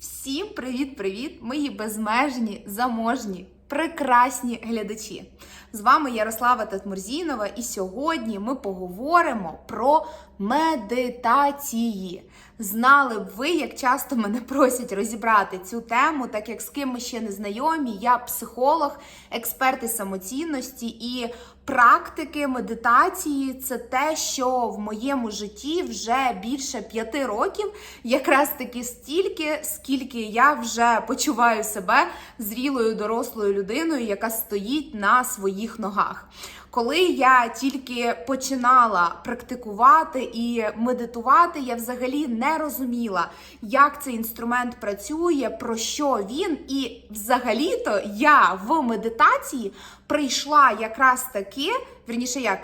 Всім привіт-привіт, мої безмежні, заможні, прекрасні глядачі. З вами Ярослава Татмурзінова, і сьогодні ми поговоримо про медитації. Знали б ви, як часто мене просять розібрати цю тему, так як з ким ми ще не знайомі. Я психолог, експерт із самоцінності і практики медитації це те, що в моєму житті вже більше п'яти років, якраз таки стільки, скільки я вже почуваю себе зрілою дорослою людиною, яка стоїть на своїх ногах. Коли я тільки починала практикувати і медитувати, я взагалі не розуміла, як цей інструмент працює, про що він, і взагалі-то я в медитації прийшла якраз таки, вірніше як.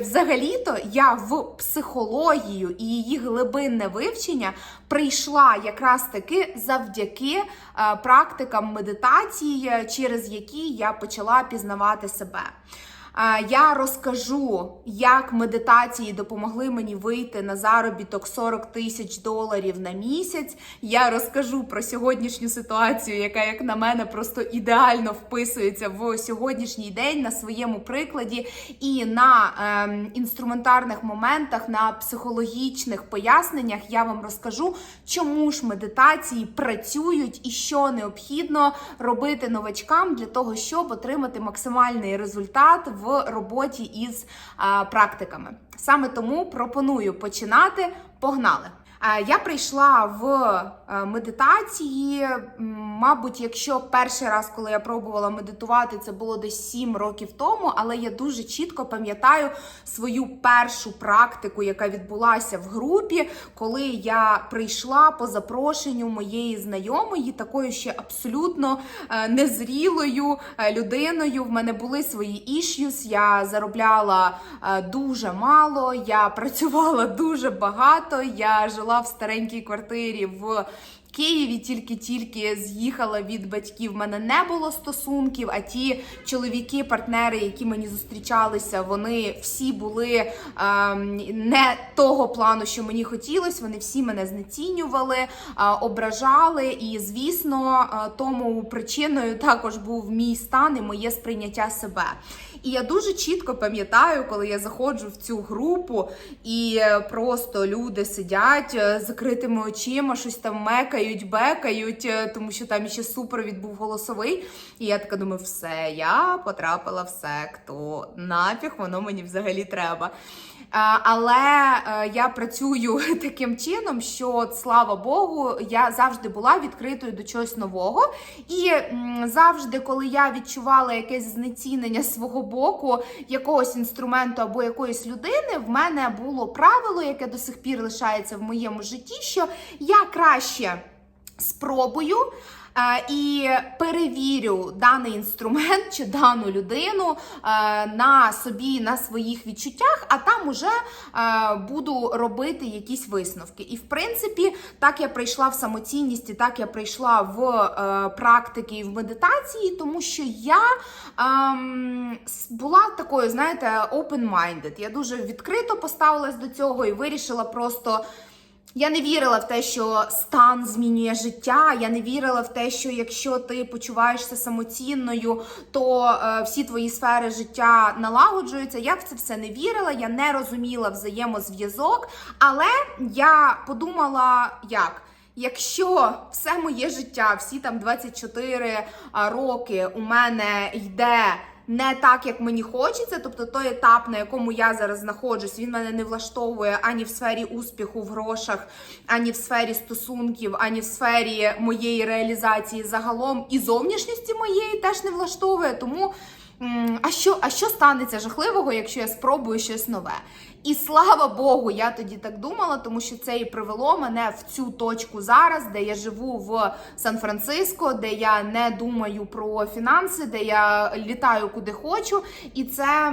Взагалі-то я в психологію і її глибинне вивчення прийшла якраз таки завдяки е, практикам медитації, е, через які я почала пізнавати себе. Е, Я розкажу, як медитації допомогли мені вийти на заробіток 40 тисяч доларів на місяць. Я розкажу про сьогоднішню ситуацію, яка, як на мене, просто ідеально вписується в сьогоднішній день на своєму прикладі і на ем, інструментарних моментах, на психологічних поясненнях я вам розкажу, чому ж медитації працюють і що необхідно робити новачкам для того, щоб отримати максимальний результат в роботі із практиками. Саме тому пропоную починати. Погнали! Е, Я прийшла в е, медитації. Мабуть, якщо перший раз, коли я пробувала медитувати, це було десь 7 років тому, але я дуже чітко пам'ятаю свою першу практику, яка відбулася в групі, коли я прийшла по запрошенню моєї знайомої, такою ще абсолютно е, незрілою людиною. В мене були свої issues, я заробляла дуже мало, я працювала дуже багато. Я жила в старенькій квартирі в Києві тільки-тільки з'їхала від батьків. В мене не було стосунків. А ті чоловіки, партнери, які мені зустрічалися, вони всі були ем, не того плану, що мені хотілося. Вони всі мене знецінювали, е, ображали. І звісно, е, тому причиною також був мій стан і моє сприйняття себе. І я дуже чітко пам'ятаю, коли я заходжу в цю групу, і е, просто люди сидять е, з закритими очима, щось там мекають, бекають, е, тому що там ще супровід був голосовий. І я така думаю, все, я потрапила в секту. Нафіг воно мені взагалі треба. Але я працюю таким чином, що слава Богу, я завжди була відкритою до чогось нового. І завжди, коли я відчувала якесь знецінення свого боку, якогось інструменту або якоїсь людини, в мене було правило, яке до сих пір лишається в моєму житті, що я краще спробую. Е, І перевірю даний інструмент чи дану людину е, на собі, на своїх відчуттях, а там уже е, буду робити якісь висновки. І в принципі, так я прийшла в самоцінність, і так я прийшла в практики і в медитації, тому що я ем, була такою, знаєте, open-minded. Я дуже відкрито поставилась до цього і вирішила просто. Я не вірила в те, що стан змінює життя. Я не вірила в те, що якщо ти почуваєшся самоцінною, то е, всі твої сфери життя налагоджуються. Я в це все не вірила, я не розуміла взаємозв'язок. Але я подумала, як. Якщо все моє життя, всі там 24 роки у мене йде не так, як мені хочеться, тобто той етап, на якому я зараз знаходжусь, він мене не влаштовує ані в сфері успіху в грошах, ані в сфері стосунків, ані в сфері моєї реалізації загалом і зовнішністі моєї теж не влаштовує. Тому а що, а що станеться жахливого, якщо я спробую щось нове? І слава Богу, я тоді так думала, тому що це і привело мене в цю точку зараз, де я живу в Сан-Франциско, де я не думаю про фінанси, де я літаю куди хочу. І це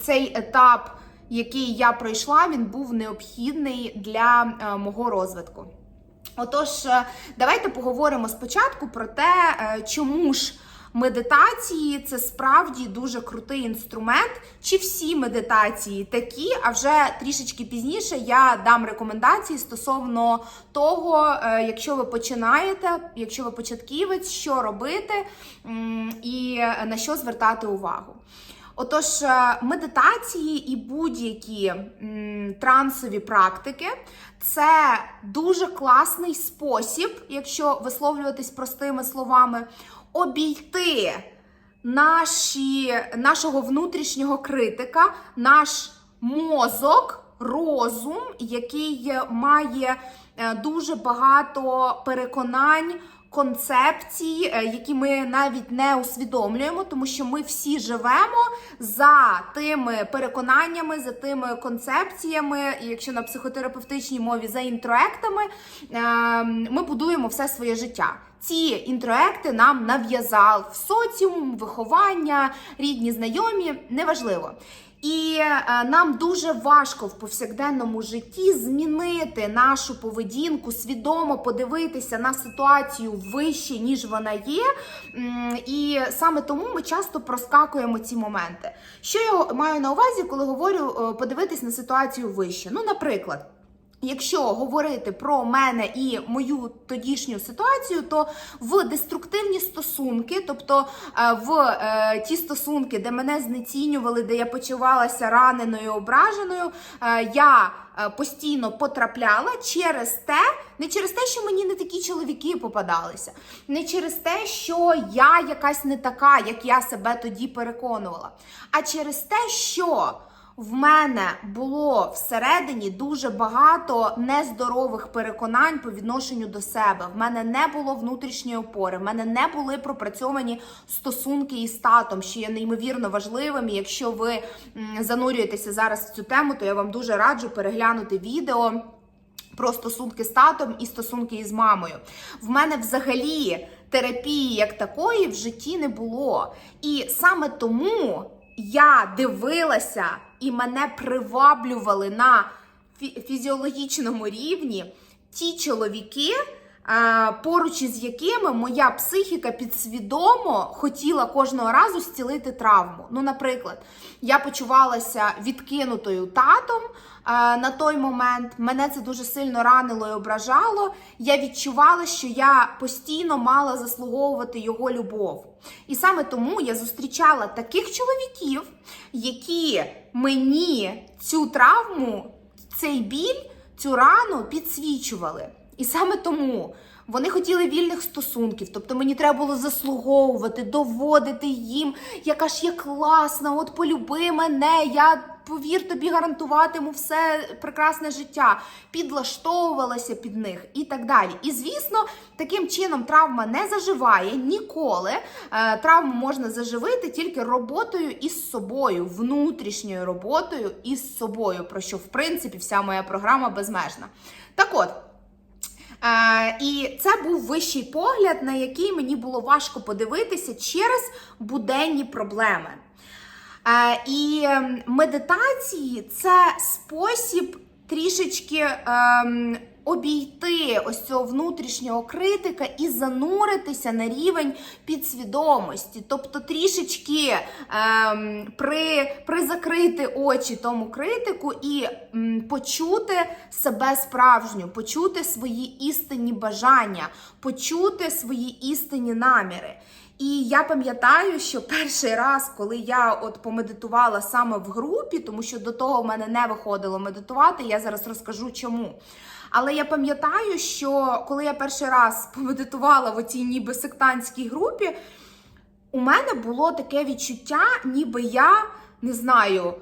цей етап, який я пройшла, він був необхідний для е, мого розвитку. Отож, е, давайте поговоримо спочатку про те, е, чому ж медитації це справді дуже крутий інструмент. Чи всі медитації такі? А вже трішечки пізніше я дам рекомендації стосовно того, е, якщо ви починаєте, якщо ви початківець, що робити і на що звертати увагу. Отож, е, медитації і будь-які трансові практики це дуже класний спосіб, якщо висловлюватись простими словами, обійти наші, нашого внутрішнього критика, наш мозок, розум, який має е, дуже багато переконань. Концепцій, е, які ми навіть не усвідомлюємо, тому що ми всі живемо за тими переконаннями, за тими концепціями, якщо на психотерапевтичній мові за інтроектами, е, ми будуємо все своє життя. Ці інтроекти нам нав'язав соціум, виховання, рідні, знайомі, неважливо. І е, нам дуже важко в повсякденному житті змінити нашу поведінку, свідомо подивитися на ситуацію вище, ніж вона є. І саме тому ми часто проскакуємо ці моменти. Що я маю на увазі, коли говорю е, подивитись на ситуацію вище? Ну, наприклад. Якщо говорити про мене і мою тодішню ситуацію, то в деструктивні стосунки, тобто е, в е, ті стосунки, де мене знецінювали, де я почувалася раненою, ображеною, е, я постійно потрапляла через те, не через те, що мені не такі чоловіки попадалися, не через те, що я якась не така, як я себе тоді переконувала, а через те, що в мене було всередині дуже багато нездорових переконань по відношенню до себе. В мене не було внутрішньої опори, в мене не були пропрацьовані стосунки із татом, що є неймовірно важливим. І якщо ви занурюєтеся зараз в цю тему, то я вам дуже раджу переглянути відео. Про стосунки з татом і стосунки із мамою. В мене взагалі терапії як такої в житті не було. І саме тому я дивилася і мене приваблювали на фі- фізіологічному рівні ті чоловіки, поруч із якими моя психіка підсвідомо хотіла кожного разу зцілити травму. Ну, наприклад, я почувалася відкинутою татом. е, На той момент мене це дуже сильно ранило і ображало. Я відчувала, що я постійно мала заслуговувати його любов. І саме тому я зустрічала таких чоловіків, які мені цю травму, цей біль, цю рану підсвічували. І саме тому вони хотіли вільних стосунків, тобто мені треба було заслуговувати, доводити їм, яка ж я класна, от полюби мене, я повір тобі гарантуватиму все прекрасне життя, підлаштовувалася під них і так далі. І звісно, таким чином травма не заживає ніколи. Е, Травму можна заживити тільки роботою із собою, внутрішньою роботою із собою, про що в принципі вся моя програма безмежна. Так от. І це був вищий погляд, на який мені було важко подивитися через буденні проблеми. І ем, медитації це спосіб трішечки ем, обійти ось цього внутрішнього критика і зануритися на рівень підсвідомості, тобто трішечки ем, при, призакрити очі тому критику і м, почути себе справжню, почути свої істинні бажання, почути свої істинні наміри. І я пам'ятаю, що перший раз, коли я от помедитувала саме в групі, тому що до того в мене не виходило медитувати, я зараз розкажу чому. Але я пам'ятаю, що коли я перший раз помедитувала в оцій ніби сектантській групі, у мене було таке відчуття, ніби я не знаю.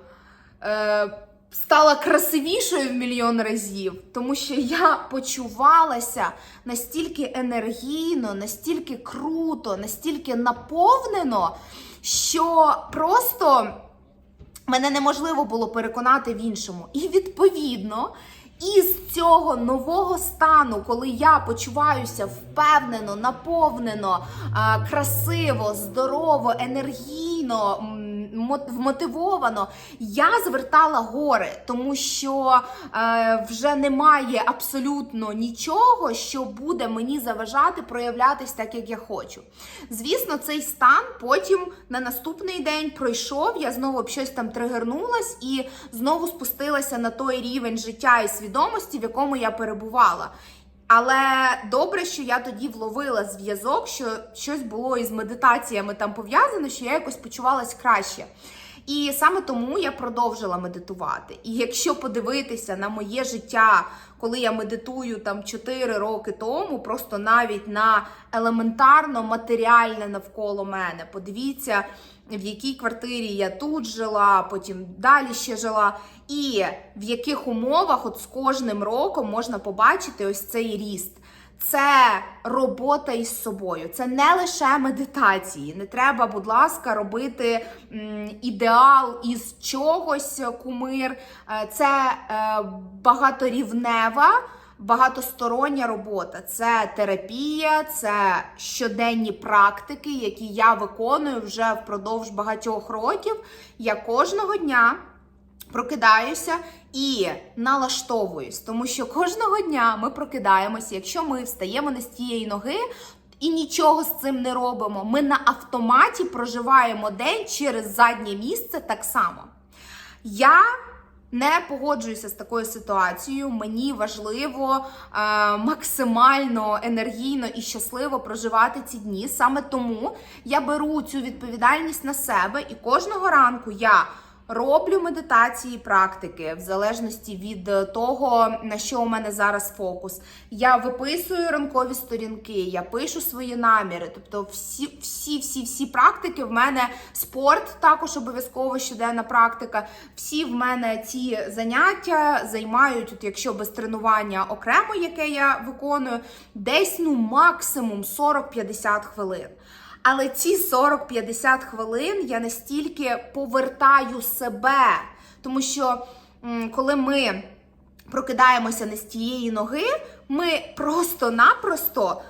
Е, Стала красивішою в мільйон разів, тому що я почувалася настільки енергійно, настільки круто, настільки наповнено, що просто мене неможливо було переконати в іншому. І відповідно, із цього нового стану, коли я почуваюся впевнено, наповнено, красиво, здорово, енергійно, вмотивовано, я звертала гори, тому що е, вже немає абсолютно нічого, що буде мені заважати проявлятись так, як я хочу. Звісно, цей стан потім на наступний день пройшов. Я знову щось там тригернулась і знову спустилася на той рівень життя і свідомості, в якому я перебувала. Але добре, що я тоді вловила зв'язок, що щось було із медитаціями там пов'язано, що я якось почувалась краще. І саме тому я продовжила медитувати. І якщо подивитися на моє життя, коли я медитую там 4 роки тому, просто навіть на елементарно матеріальне навколо мене, подивіться, в якій квартирі я тут жила, потім далі ще жила, і в яких умовах, от з кожним роком можна побачити ось цей ріст. Це робота із собою, це не лише медитації. Не треба, будь ласка, робити ідеал із чогось кумир. Е, Це е, багаторівнева. Багатостороння робота це терапія, це щоденні практики, які я виконую вже впродовж багатьох років. Я кожного дня прокидаюся і налаштовуюсь, тому що кожного дня ми прокидаємося, якщо ми встаємо не з тієї ноги. І нічого з цим не робимо. Ми на автоматі проживаємо день через заднє місце так само. Я не погоджуюся з такою ситуацією. Мені важливо е, максимально енергійно і щасливо проживати ці дні. Саме тому я беру цю відповідальність на себе, і кожного ранку я роблю медитації, практики в залежності від е, того, на що у мене зараз фокус. Я виписую ранкові сторінки, я пишу свої наміри. Тобто, всі, всі, всі, всі практики в мене спорт також обов'язково щоденна практика. Всі в мене ці заняття займають, от якщо без тренування окремо, яке я виконую, десь ну максимум 40-50 хвилин. Але ці 40-50 хвилин я настільки повертаю себе, тому що коли ми прокидаємося не з тієї ноги, ми просто-напросто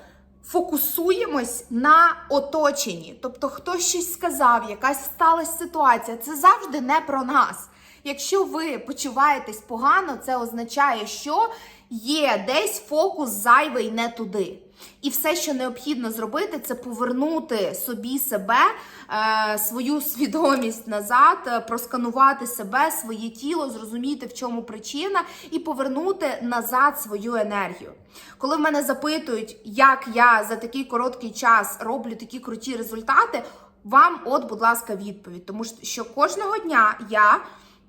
фокусуємось на оточенні. Тобто, хтось щось сказав, якась сталася ситуація. Це завжди не про нас. Якщо ви почуваєтесь погано, це означає, що є десь фокус зайвий не туди. І все, що необхідно зробити, це повернути собі себе, е, свою свідомість назад, е, просканувати себе, своє тіло, зрозуміти, в чому причина, і повернути назад свою енергію. Коли в мене запитують, як я за такий короткий час роблю такі круті результати, вам, от, будь ласка, відповідь, тому що кожного дня я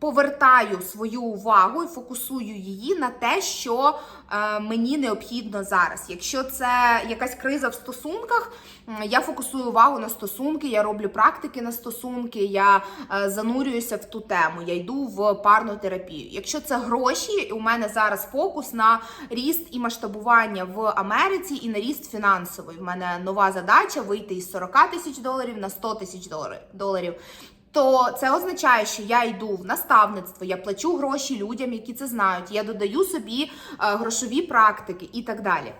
повертаю свою увагу і фокусую її на те, що е, мені необхідно зараз. Якщо це якась криза в стосунках, я фокусую увагу на стосунки, я роблю практики на стосунки, я е, занурююся в ту тему, я йду в парну терапію. Якщо це гроші, у мене зараз фокус на ріст і масштабування в Америці і на ріст фінансовий. В мене нова задача вийти із 40 тисяч доларів на 100 тисяч доларів то це означає, що я йду в наставництво, я плачу гроші людям, які це знають. Я додаю собі е, грошові практики і так далі.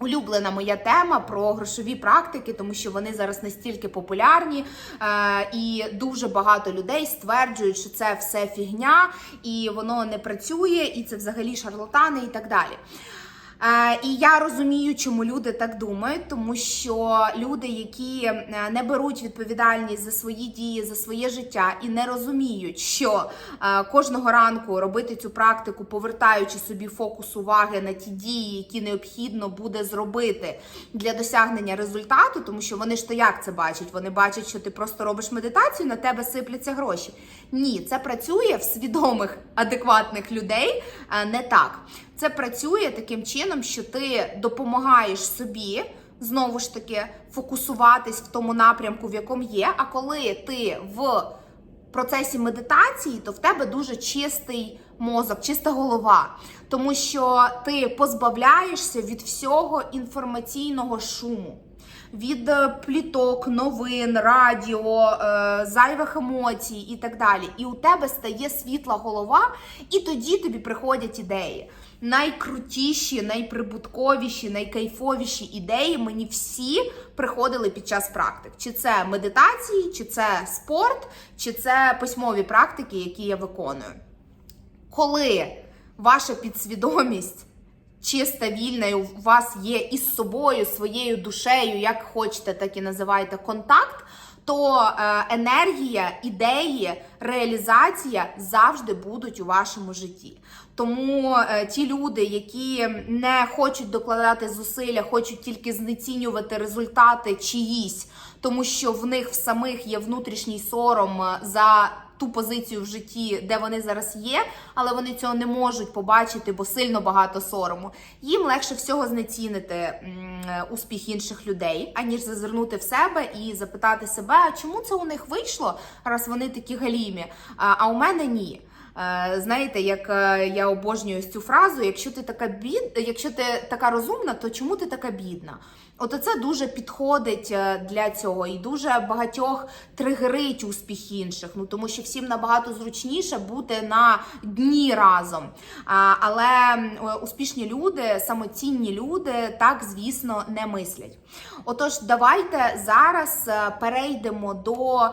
Улюблена моя тема про грошові практики, тому що вони зараз настільки популярні, е, і дуже багато людей стверджують, що це все фігня, і воно не працює, і це взагалі шарлатани, і так далі. Е, і я розумію, чому люди так думають, тому що люди, які е, не беруть відповідальність за свої дії, за своє життя і не розуміють, що е, кожного ранку робити цю практику, повертаючи собі фокус уваги на ті дії, які необхідно буде зробити для досягнення результату, тому що вони ж то як це бачать? Вони бачать, що ти просто робиш медитацію, на тебе сипляться гроші. Ні, це працює в свідомих, адекватних людей не так. Це працює таким чином, що ти допомагаєш собі знову ж таки фокусуватись в тому напрямку, в якому є. А коли ти в процесі медитації, то в тебе дуже чистий мозок, чиста голова, тому що ти позбавляєшся від всього інформаційного шуму. Від е, пліток, новин, радіо, е, зайвих емоцій і так далі. І у тебе стає світла голова, і тоді тобі приходять ідеї. Найкрутіші, найприбутковіші, найкайфовіші ідеї мені всі приходили під час практик. Чи це медитації, чи це спорт, чи це письмові практики, які я виконую. Коли ваша підсвідомість чиста, вільна, і у вас є із собою, своєю душею, як хочете, так і називайте контакт, то е, енергія, ідеї, реалізація завжди будуть у вашому житті. Тому е, ті люди, які не хочуть докладати зусилля, хочуть тільки знецінювати результати чиїсь, тому що в них в самих є внутрішній сором е, за ту позицію в житті, де вони зараз є, але вони цього не можуть побачити, бо сильно багато сорому. Їм легше всього знецінити м, успіх інших людей, аніж зазирнути в себе і запитати себе, а чому це у них вийшло, раз вони такі галімі, а у мене ні. Е, Знаєте, як е, я обожнюю цю фразу: якщо ти така бід, якщо ти така розумна, то чому ти така бідна? От це дуже підходить е, для цього і дуже багатьох тригерить успіх інших. Ну тому що всім набагато зручніше бути на дні разом. Але успішні люди, самоцінні люди, так звісно не мислять. Отож, давайте зараз перейдемо до.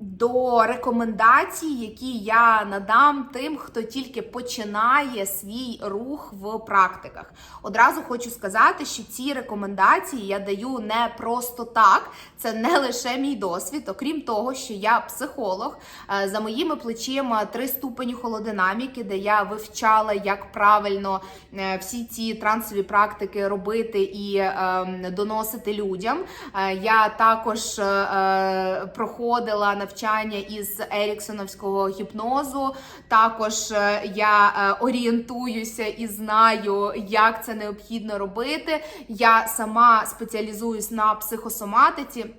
До рекомендацій, які я надам тим, хто тільки починає свій рух в практиках. Одразу хочу сказати, що ці рекомендації я даю не просто так, це не лише мій досвід, окрім того, що я психолог. Е, За моїми плечима три ступені холодинаміки, де я вивчала, як правильно е, всі ці трансові практики робити і е, доносити людям. Е, Я також проходила навчання із Еріксоновського гіпнозу. Також я орієнтуюся і знаю, як це необхідно робити. Я сама спеціалізуюсь на психосоматиці.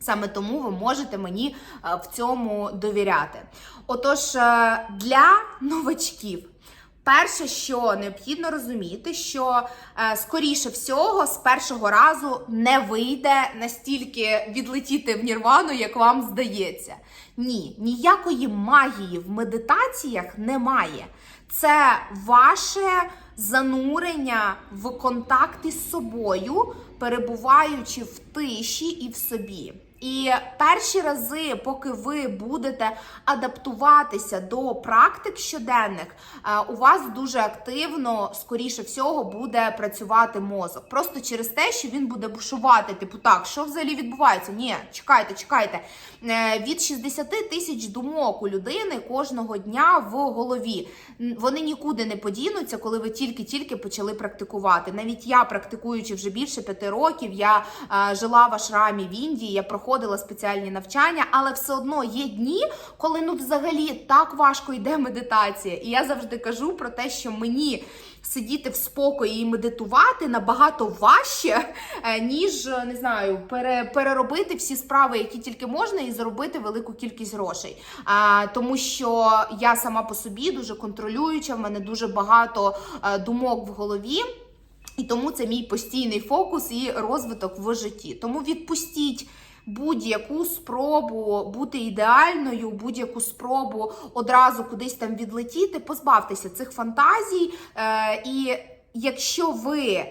Саме тому ви можете мені е, в цьому довіряти. Отож, е, для новачків. Перше, що необхідно розуміти, що е, скоріше всього з першого разу не вийде настільки відлетіти в нірвану, як вам здається. Ні, ніякої магії в медитаціях немає. Це ваше занурення в контакт із собою, перебуваючи в тиші і в собі. І перші рази, поки ви будете адаптуватися до практик щоденних, е, у вас дуже активно, скоріше всього, буде працювати мозок. Просто через те, що він буде бушувати. Типу, так, що взагалі відбувається? Ні, чекайте, чекайте. Е, Від 60 тисяч думок у людини кожного дня в голові. Вони нікуди не подінуться, коли ви тільки-тільки почали практикувати. Навіть я, практикуючи вже більше п'яти років, я е, жила в ашрамі в Індії, я проходила спеціальні навчання, але все одно є дні, коли ну взагалі так важко йде медитація. І я завжди кажу про те, що мені. Сидіти в спокої і медитувати набагато важче, е, ніж не знаю, пере, переробити всі справи, які тільки можна, і заробити велику кількість грошей. А, тому що я сама по собі дуже контролююча, в мене дуже багато е, думок в голові. І тому це мій постійний фокус і розвиток в житті. Тому відпустіть будь-яку спробу бути ідеальною, будь-яку спробу одразу кудись там відлетіти, позбавтеся цих фантазій. Е, і якщо ви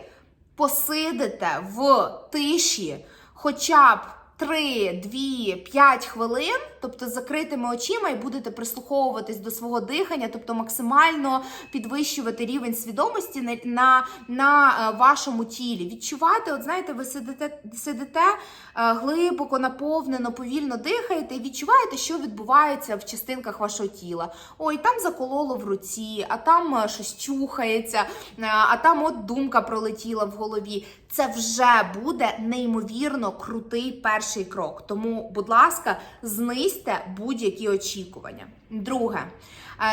посидите в тиші, хоча б 3, 2, 5 хвилин, тобто з закритими очима, і будете прислуховуватись до свого дихання, тобто максимально підвищувати рівень свідомості на, на, на е, вашому тілі. Відчувати, от знаєте, ви сидите, сидите е, глибоко, наповнено, повільно дихаєте і відчуваєте, що відбувається в частинках вашого тіла. Ой, там закололо в руці, а там е, щось чухається, а там от думка пролетіла в голові. Це вже буде неймовірно крутий перший крок. Тому, будь ласка, знизьте будь-які очікування. Друге,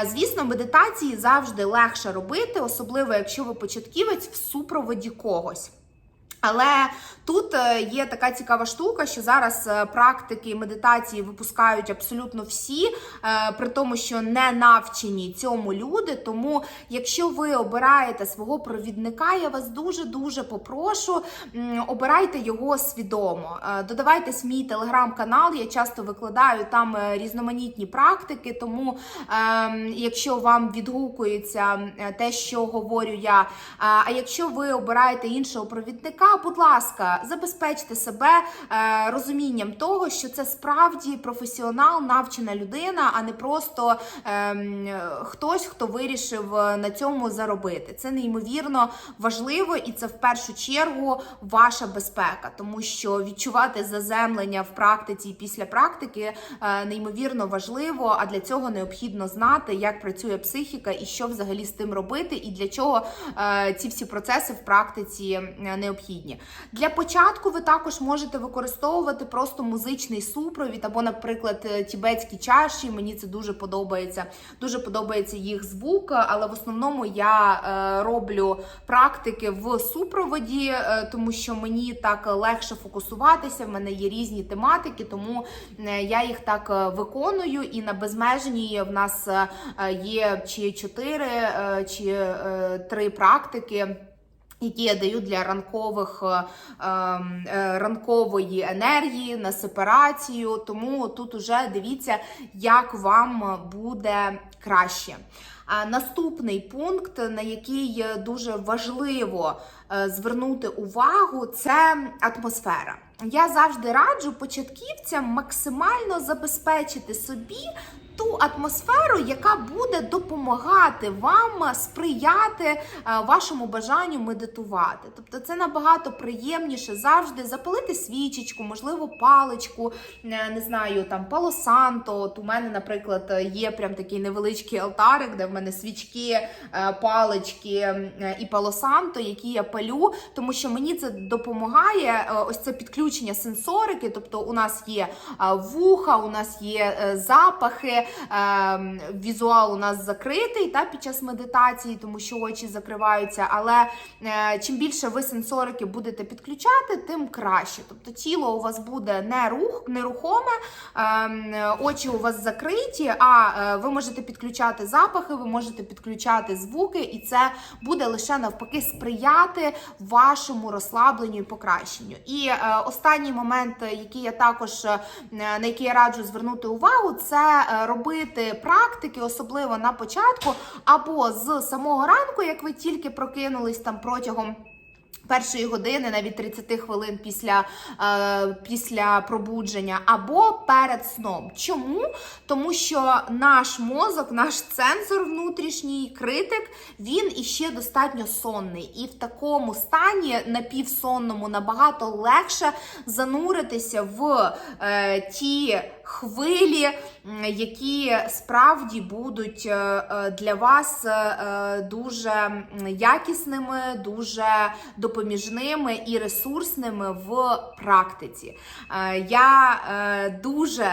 е, звісно, медитації завжди легше робити, особливо якщо ви початківець в супроводі когось. Але тут е, є така цікава штука, що зараз е, практики медитації випускають абсолютно всі, е, при тому, що не навчені цьому люди. Тому, якщо ви обираєте свого провідника, я вас дуже дуже попрошу, обирайте його свідомо. Додавайтесь мій телеграм-канал. Я часто викладаю там різноманітні практики. Тому, ем, якщо вам відгукується те, що говорю я, а якщо ви обираєте іншого провідника, будь ласка, забезпечте себе е, розумінням того, що це справді професіонал, навчена людина, а не просто ем, хтось, хто вирішив е, на цьому заробити. Це неймовірно важливо, і це в першу чергу ваша безпека, тому що відчувати заземлення в практиці після практики е, неймовірно важливо. А для цього необхідно знати, як працює психіка і що взагалі з тим робити, і для чого е, ці всі процеси в практиці е, необхідні. Для початку ви також можете використовувати просто музичний супровід, або, наприклад, е, тібетські чаші. Мені це дуже подобається. Дуже подобається їх звук, але в основному я е, роблю практики в супроводі, е, тому що мені так легше фокусуватися. В мене є різні тематики, тому е, я їх так е, виконую. І на безмежній в нас е, є чи 4, е, чи е, 3 практики. Які я даю для ранкових е, ем, е, ранкової енергії на сепарацію. Тому тут уже дивіться, як вам буде краще. А наступний пункт, на який дуже важливо е, звернути увагу, це атмосфера. Я завжди раджу початківцям максимально забезпечити собі ту атмосферу, яка буде допомагати вам сприяти е, вашому бажанню медитувати. Тобто це набагато приємніше завжди запалити свічечку, можливо, паличку, е, не знаю, там палосанто. От у мене, наприклад, є прям такий невеличкий алтарик, де в мене свічки, е, палички і палосанто, які я палю, тому що мені це допомагає ось це підключення сенсорики. Тобто, у нас є вуха, у нас є запахи, візуал у нас закритий та під час медитації, тому що очі закриваються. Але е, чим більше ви сенсорики будете підключати, тим краще. Тобто тіло у вас буде не рух, нерухоме, е, очі у вас закриті, а е, ви можете підключати запахи, ви можете підключати звуки, і це буде лише навпаки сприяти вашому розслабленню і покращенню. І е, останній момент, який я також на який я раджу звернути увагу, це робити практики, особливо на початку, або з самого ранку, як ви тільки прокинулись там протягом. Першої години, навіть 30 хвилин після, е, після пробудження, або перед сном. Чому? Тому що наш мозок, наш сенсор внутрішній критик, він іще достатньо сонний. І в такому стані напівсонному набагато легше зануритися в е, ті хвилі, які справді будуть е, е, для вас е, дуже якісними, дуже допоміжними і ресурсними в практиці. Я дуже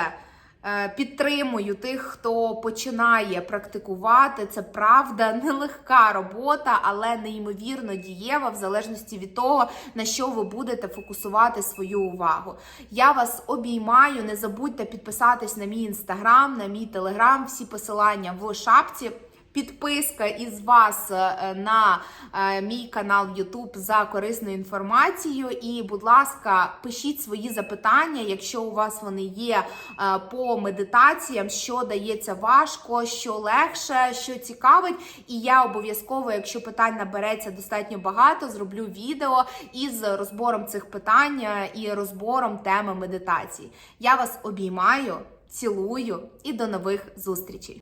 підтримую тих, хто починає практикувати. Це правда, нелегка робота, але неймовірно дієва, в залежності від того, на що ви будете фокусувати свою увагу. Я вас обіймаю. Не забудьте підписатись на мій інстаграм, на мій телеграм, всі посилання в шапці. Підписка із вас е, на е, мій канал YouTube за корисною інформацією. І, будь ласка, пишіть свої запитання, якщо у вас вони є е, по медитаціям, що дається важко, що легше, що цікавить. І я обов'язково, якщо питань набереться достатньо багато, зроблю відео із розбором цих питань і розбором теми медитації. Я вас обіймаю, цілую і до нових зустрічей.